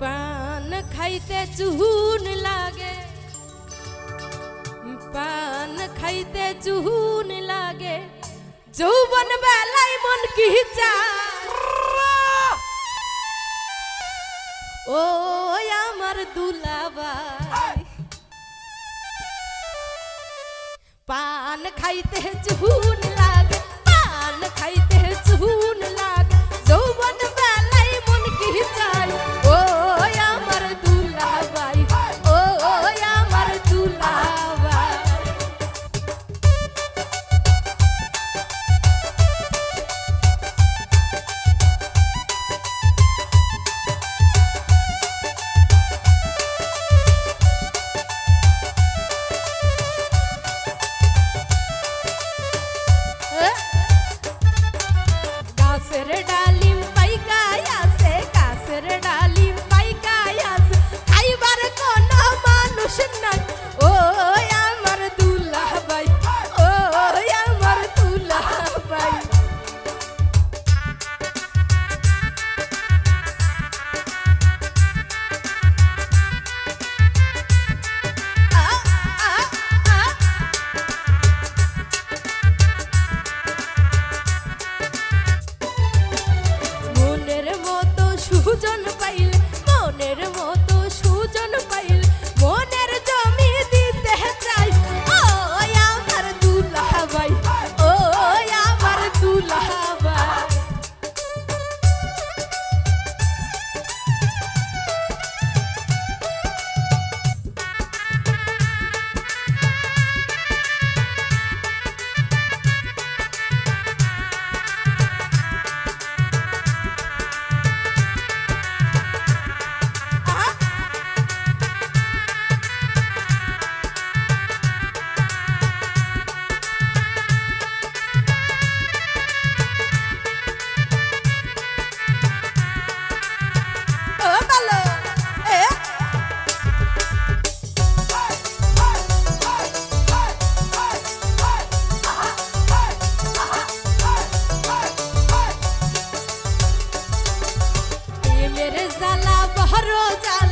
পান খাইতে চুহুন লাগে পান খাইতে চুহুন লাগে যৌবন বেলায় মন কি ও আমার দুলাবাই পান খাইতে চুহুন লাগে দুজন রোজা